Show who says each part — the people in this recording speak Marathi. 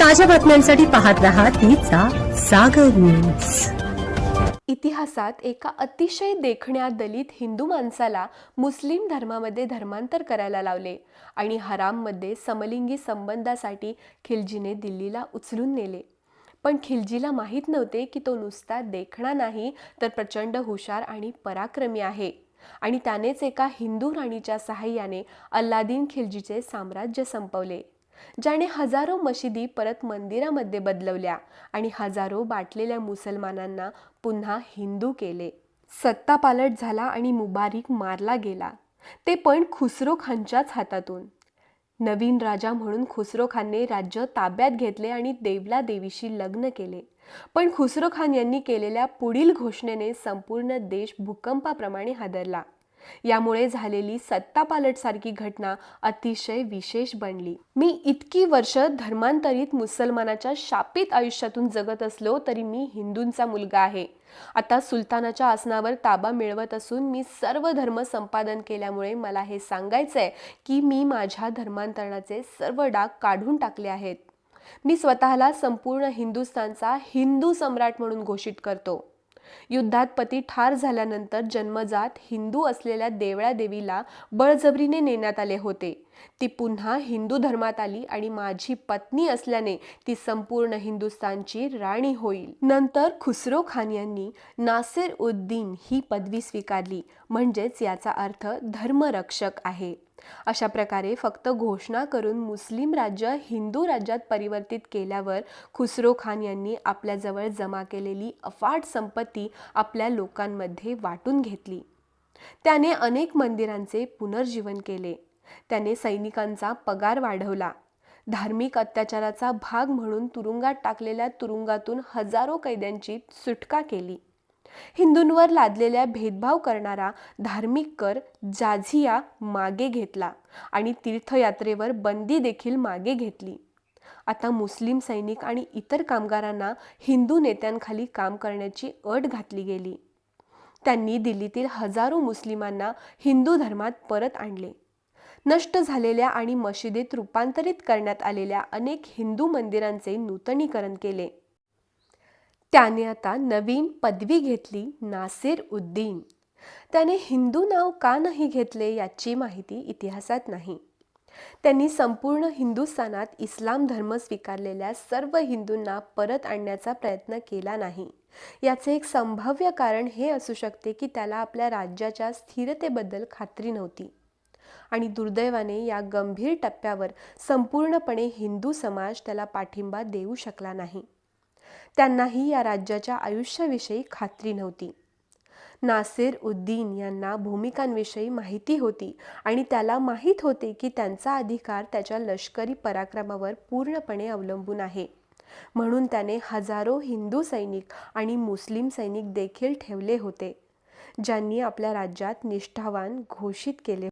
Speaker 1: ताज्या बातम्यांसाठी पाहत राहा तिचा सागर न्यूज
Speaker 2: इतिहासात एका अतिशय देखण्या दलित हिंदू माणसाला मुस्लिम धर्मामध्ये धर्मांतर करायला लावले आणि हराममध्ये समलिंगी संबंधासाठी खिलजीने दिल्लीला उचलून नेले. पण खिलजीला माहीत नव्हते की तो नुसता देखणा नाही तर प्रचंड हुशार आणि पराक्रमी आहे. आणि त्यानेच एका हिंदू राणीच्या सहाय्याने अल्लादीन खिलजीचे साम्राज्य संपवले ज्याने हजारो मशिदी परत मंदिरामध्ये बदलवल्या आणि हजारो बाटलेल्या मुसलमानांना पुन्हा हिंदू केले. सत्ता पालट झाला आणि मुबारिक मारला गेला. ते पण खुसरो खानच्याच हातातून. नवीन राजा म्हणून खुसरो खानने राज्य ताब्यात घेतले आणि देवला देवीशी लग्न केले. पण खुसरो खान यांनी केलेल्या पुढील घोषणेने संपूर्ण देश भूकंपाप्रमाणे हादरला. यामुळे झालेली सत्तापालटसारखी घटना अतिशय विशेष बनली. मी इतकी वर्ष धर्मांतरित मुसलमानाच्या शापित आयुष्यातून जगत असलो तरी मी हिंदूंचा मुलगा आहे. आता सुलतानाच्या आसनावर ताबा मिळवत असून मी सर्व धर्म संपादन केल्यामुळे मला हे सांगायचंय की मी माझ्या धर्मांतरणाचे सर्व डाग काढून टाकले आहेत. मी स्वतःला संपूर्ण हिंदुस्थानचा हिंदू सम्राट म्हणून घोषित करतो. युद्धात पती ठार झाल्यानंतर जन्मजात हिंदू असलेल्या देवळ्या देवीला बळजबरीने नेण्यात आले होते. ती पुन्हा हिंदू धर्मात आली आणि माझी पत्नी असल्याने ती संपूर्ण हिंदुस्थानची राणी होईल. नंतर खुसरो खान यांनी नासिर उद्दीन ही पदवी स्वीकारली म्हणजेच याचा अर्थ धर्मरक्षक आहे. अशा प्रकारे फक्त घोषणा करून मुस्लिम राज्य हिंदू राज्यात परिवर्तित केल्यावर खुसरो खान यांनी आपल्याजवळ जमा केलेली अफाट संपत्ती आपल्या लोकांमध्ये वाटून घेतली. त्याने अनेक मंदिरांचे पुनर्जीवन केले. त्याने सैनिकांचा पगार वाढवला. धार्मिक अत्याचाराचा भाग म्हणून तुरुंगात टाकलेल्या तुरुंगातून हजारो कैद्यांची सुटका केली. हिंदूंवर लादलेल्या भेदभाव करणारा धार्मिक कर जाझिया मागे घेतला आणि तीर्थयात्रेवर बंदी देखील मागे घेतली. आता मुस्लिम सैनिक आणि इतर कामगारांना हिंदू नेत्यांखाली काम करण्याची अट घातली गेली. त्यांनी दिल्लीतील हजारो मुस्लिमांना हिंदू धर्मात परत आणले. नष्ट झालेल्या आणि मशिदीत रूपांतरित करण्यात आलेल्या अनेक हिंदू मंदिरांचे नूतनीकरण केले. त्याने आता नवीन पदवी घेतली नासिर उद्दीन. त्याने हिंदू नाव का नाही घेतले याची माहिती इतिहासात नाही. त्यांनी संपूर्ण हिंदुस्थानात इस्लाम धर्म स्वीकारलेल्या सर्व हिंदूंना परत आणण्याचा प्रयत्न केला नाही. याचे एक संभाव्य कारण हे असू शकते की त्याला आपल्या राज्याच्या स्थिरतेबद्दल खात्री नव्हती. आणि दुर्दैवाने या गंभीर टप्प्यावर संपूर्णपणे हिंदू समाज त्याला पाठिंबा देऊ शकला नाही. त्यांनाही या राज्याच्या आयुष्याविषयी खात्री नव्हती. नासिर उद्दीन यांना भूमिकांविषयी माहिती होती आणि त्याला माहीत होते की त्यांचा अधिकार त्याच्या लष्करी पराक्रमावर पूर्णपणे अवलंबून आहे. म्हणून त्याने हजारो हिंदू सैनिक आणि मुस्लिम सैनिक देखील ठेवले होते ज्यांनी आपल्या राज्यात निष्ठावान घोषित केले